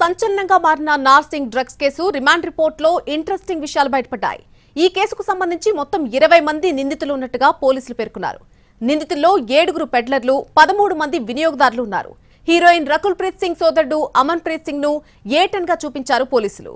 సంచలనంగా మారిన Narsingi drugs case remand రిపోర్ట్లో ఇంట్రెస్టింగ్ విషయాలు బయటపడ్డాయి. ఈ కేసుకు సంబంధించి మొత్తం ఇరవై మంది నిందితులు ఉన్నట్టుగా పోలీసులు పేర్కొన్నారు. నిందితుల్లో ఏడుగురు పెడ్లర్లు పదమూడు మంది వినియోగదారులు ఉన్నారు. హీరోయిన్ రకుల్ ప్రీత్ సింగ్ సోదరుడు అమన్ ప్రీత్ సింగ్ను ఏటన్గా చూపించారు పోలీసులు.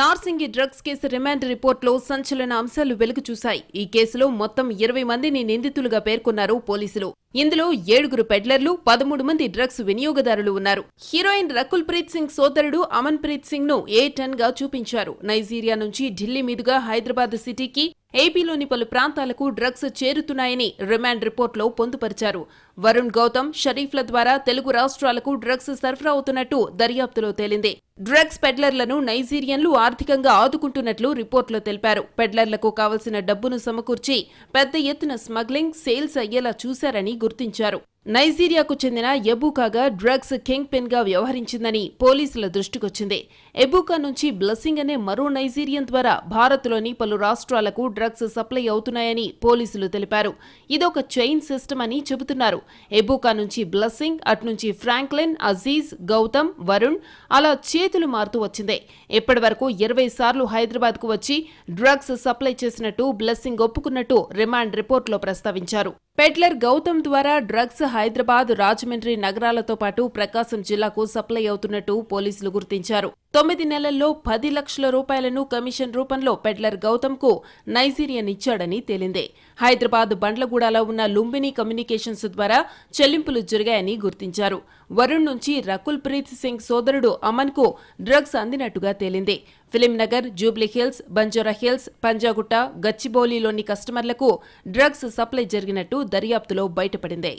నార్సింగి డ్రగ్స్ కేసు రిమాండ్ రిపోర్ట్లో సంచలన అంశాలు వెలుగు చూశాయి ఈ కేసులో మొత్తం ఇరవై మందిని నిందితులుగా పేర్కొన్నారు పోలీసులు. ఇందులో ఏడుగురు పెడ్లర్లు పదమూడు మంది డ్రగ్స్ వినియోగదారులు ఉన్నారు. హీరోయిన్ రకుల్ ప్రీత్ సింగ్ సోదరుడు అమన్ ప్రీత్ సింగ్ను ఏ టెన్గా చూపించారు? నైజీరియా నుంచి ఢిల్లీ మీదుగా హైదరాబాద్ సిటీకి ఏపీలోని పలు ప్రాంతాలకు డ్రగ్స్ చేరుతున్నాయని రిమాండ్ రిపోర్ట్లో పొందుపరిచారు. వరుణ్ గౌతమ్ షరీఫ్ల ద్వారా తెలుగు రాష్ట్రాలకు డ్రగ్స్ సరఫరా అవుతున్నట్టు దర్యాప్తులో తేలింది. డ్రగ్స్ పెడ్లర్లను నైజీరియన్లు ఆర్థికంగా ఆదుకుంటున్నట్లు రిపోర్టులో తెలిపారు. పెడ్లర్లకు కావలసిన డబ్బును సమకూర్చి పెద్ద ఎత్తున స్మగ్లింగ్ సేల్స్ అయ్యేలా చూశారని గుర్తించారు. నైజీరియాకు చెందిన ఎబూకాగా డ్రగ్స్ కింగ్ పిన్గా వ్యవహరించిందని పోలీసుల దృష్టికొచ్చింది. ఎబూకా నుంచి బ్లెస్సింగ్ అనే మరో నైజీరియన్ ద్వారా భారత్లోని పలు రాష్ట్రాలకు డ్రగ్స్ సప్లై అవుతున్నాయని పోలీసులు తెలిపారు. ఇదొక చైన్ సిస్టమ్ అని చెబుతున్నారు. ఎబూకా నుంచి బ్లెస్సింగ్ అట్నుంచి ఫ్రాంక్లిన్ అజీజ్ గౌతమ్ వరుణ్ అలా చేతులు మారుతూ వచ్చింది. ఇప్పటి వరకు ఇరవై సార్లు హైదరాబాద్కు వచ్చి డ్రగ్స్ సప్లై చేసినట్టు బ్లెస్సింగ్ ఒప్పుకున్నట్టు రిమాండ్ రిపోర్టులో ప్రస్తావించారు. పెట్లర్ గౌతమ్ ద్వారా డ్రగ్స్ హైదరాబాద్ రాజమండ్రి నగరాలతో పాటు ప్రకాశం జిల్లాకు సప్లై అవుతున్నట్టు పోలీసులు గుర్తించారు. తొమ్మిది నెలల్లో పది లక్షల రూపాయలను కమిషన్ రూపంలో పెడ్లర్ గౌతమ్కు నైజీరియన్ ఇచ్చాడని తేలిందే. హైదరాబాద్ బండ్లగూడలో ఉన్న లుంబిని కమ్యూనికేషన్స్ ద్వారా చెల్లింపులు జరిగాయని గుర్తించారు. వరుణ్ నుంచి రకుల్ ప్రీత్ సింగ్ సోదరుడు అమన్కు డ్రగ్స్ అందినట్టుగా తేలింది. ఫిలింనగర్ జూబ్లీ హిల్స్ బంజారా హిల్స్ పంజాగుట్ట గచ్చిబౌలిలోని కస్టమర్లకు డ్రగ్స్ సప్లై జరిగినట్టు దర్యాప్తులో బయటపడింది.